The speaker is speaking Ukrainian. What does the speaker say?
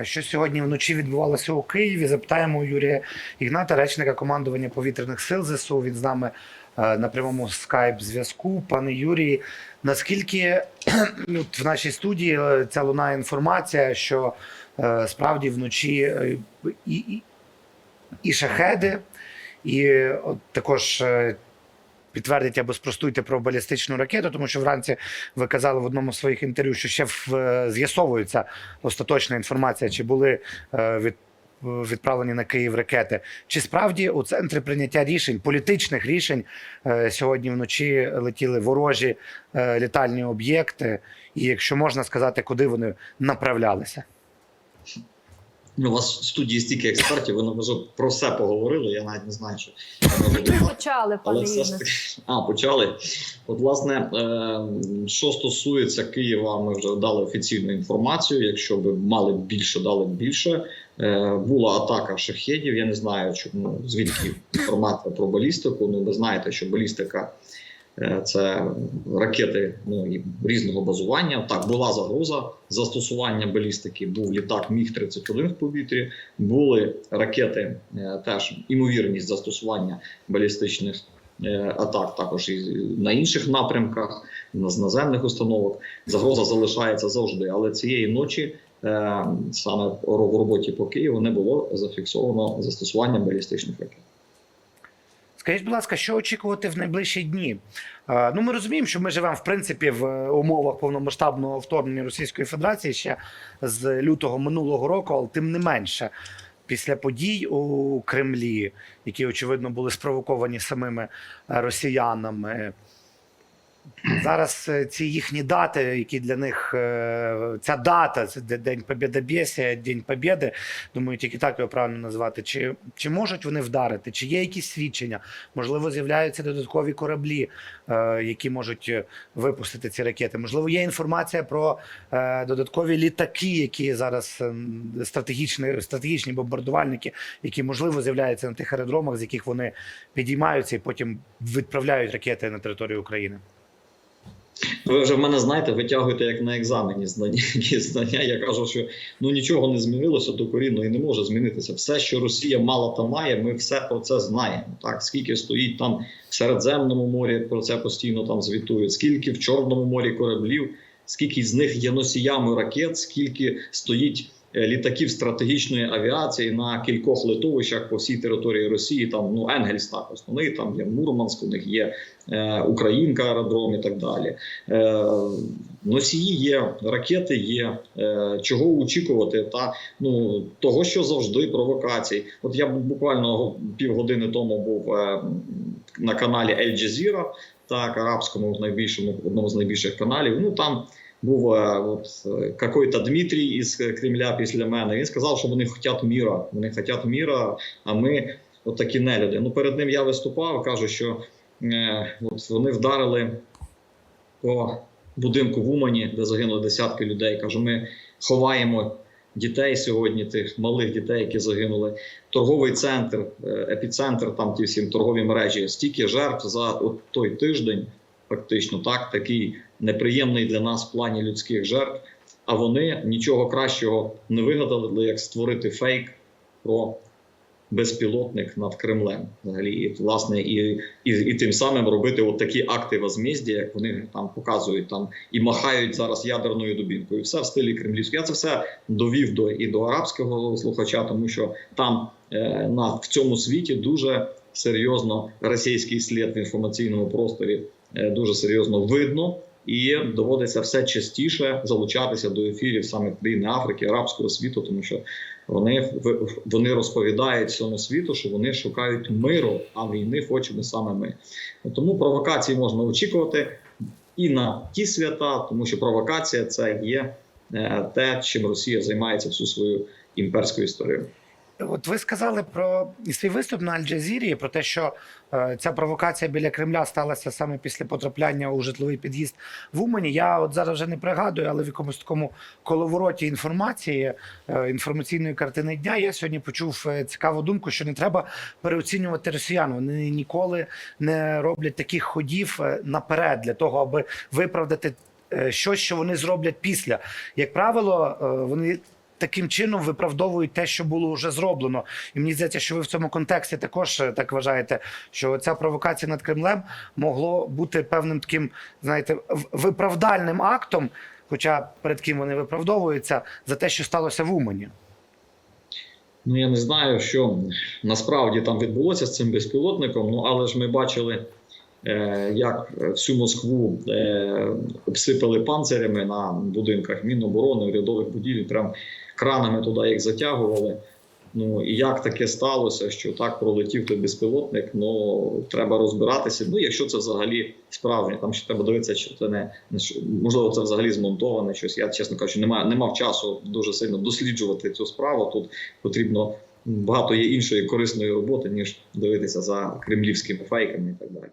А що сьогодні вночі відбувалося у Києві? Запитаємо у Юрія Ігната, речника командування повітряних сил ЗСУ. Він з нами е, на прямому скайп зв'язку. Пане Юрії, наскільки в нашій студії е, ця лунає інформація, що е, справді вночі і, і, і шахеди, і от також. Підтвердіть або спростуйте про балістичну ракету, тому що вранці ви казали в одному з своїх інтерв'ю, що ще в, е, з'ясовується остаточна інформація, чи були е, від, відправлені на Київ ракети. Чи справді у центрі прийняття рішень, політичних рішень е, сьогодні вночі летіли ворожі літальні об'єкти, і якщо можна сказати, куди вони направлялися? Ну, у вас в студії стільки експертів, вони вже про все поговорили. Я навіть не знаю, що. Почали, пане все ж таки, а почали. От, власне, е, що стосується Києва, ми вже дали офіційну інформацію. Якщо б мали б більше, дали б більше. Е, була атака шахедів. Я не знаю, чому звідки інформація про балістику. Ну, ви знаєте, що балістика це ракети ну, і різного базування. Так, була загроза застосування балістики. Був літак Міг 31 в повітрі. Були ракети, е, теж імовірність застосування балістичних е, атак також і на інших напрямках, на з наземних установок. Загроза залишається завжди. Але цієї ночі е, саме в роботі по Києву не було зафіксовано застосування балістичних ракет. Скажіть, будь ласка, що очікувати в найближчі дні? Е, Ну, ми розуміємо, що ми живемо в принципі в е, умовах повномасштабного вторгнення Російської Федерації ще з лютого минулого року, але тим не менше. Після подій у Кремлі, які очевидно були спровоковані самими е, росіянами, зараз е, ці їхні дати, які для них е, ця дата, це де- День Побєдобєсія, День Побєди, думаю, тільки так його правильно назвати. Чи, чи можуть вони вдарити? Чи є якісь свідчення? Можливо, з'являються додаткові кораблі, е, які можуть випустити ці ракети. Можливо, є інформація про додаткові літаки, які зараз е, стратегічні, стратегічні бомбардувальники, які можливо з'являються на тих аеродромах, з яких вони підіймаються і потім відправляють ракети на територію України. Ви вже в мене знаєте, витягуєте як на екзамені знання. Які знання. Я кажу, що ну нічого не змінилося докорінно і не може змінитися. Все, що Росія мала та має, ми все про це знаємо. Так скільки стоїть там в Середземному морі, про це постійно там звітують. Скільки в Чорному морі кораблів, скільки з них є носіями ракет, скільки стоїть. Е, Літаків стратегічної авіації на кількох литовищах по всій території Росії. Там ну Енгельс так основний, там є Мурманськ, у них є е, Українка аеродром і так далі. Е, носії є, ракети є. Е, чого очікувати? Та ну того, що завжди провокацій. От я буквально півгодини тому був е, на каналі Ель Jazeera, так арабському найбільшому одному з найбільших каналів. Ну там. Був е, от е, какой-то Дмитрій із Кремля після мене. Він сказав, що вони хочуть міра. Вони хочуть міра, а ми от такі нелюди. Ну перед ним я виступав, кажу, що е, от вони вдарили по будинку в Умані, де загинули десятки людей. Кажу, ми ховаємо дітей сьогодні, тих малих дітей, які загинули. Торговий центр, е, епіцентр, там ті всі торгові мережі, стільки жертв за от той тиждень, фактично, так, такий неприємний для нас в плані людських жертв. А вони нічого кращого не вигадали, як створити фейк про безпілотник над Кремлем. Взагалі, і власне, і, і, і тим самим робити от такі акти возмездя, як вони там показують там і махають зараз ядерною дубінкою. Все в стилі кремлівського. Я це все довів до і до арабського слухача, тому що там е, на в цьому світі дуже серйозно російський слід в інформаційному просторі е, дуже серйозно видно. І доводиться все частіше залучатися до ефірів саме країни Африки, арабського світу, тому що вони вони розповідають всьому світу, що вони шукають миру, а війни хочемо саме ми. Тому провокації можна очікувати і на ті свята, тому що провокація це є е, те, чим Росія займається всю свою імперську історію. От ви сказали про свій виступ на Аль-Джазірі, про те, що е, ця провокація біля Кремля сталася саме після потрапляння у житловий під'їзд в Умані. Я от зараз вже не пригадую, але в якомусь такому коловороті інформації, е, інформаційної картини дня, я сьогодні почув е, цікаву думку, що не треба переоцінювати росіян. Вони ніколи не роблять таких ходів е, наперед для того, аби виправдати е, щось, що вони зроблять після. Як правило, вони таким чином виправдовують те, що було вже зроблено. І мені здається, що ви в цьому контексті також е, так вважаєте, що ця провокація над Кремлем могло бути певним таким, знаєте, виправдальним актом, хоча перед ким вони виправдовуються, за те, що сталося в Умані. Ну я не знаю, що насправді там відбулося з цим безпілотником. Ну але ж ми бачили, е, як всю Москву е, обсипали панцирями на будинках Міноборони, урядових будівель, прям кранами туди їх затягували. Ну і як таке сталося, що так пролетів той безпілотник? Ну треба розбиратися. Ну, якщо це взагалі справжнє, там ще треба дивитися, що це не, можливо, це взагалі змонтоване щось. Я чесно кажучи, не мав, не мав часу дуже сильно досліджувати цю справу. Тут потрібно багато є іншої корисної роботи, ніж дивитися за кремлівськими фейками і так далі.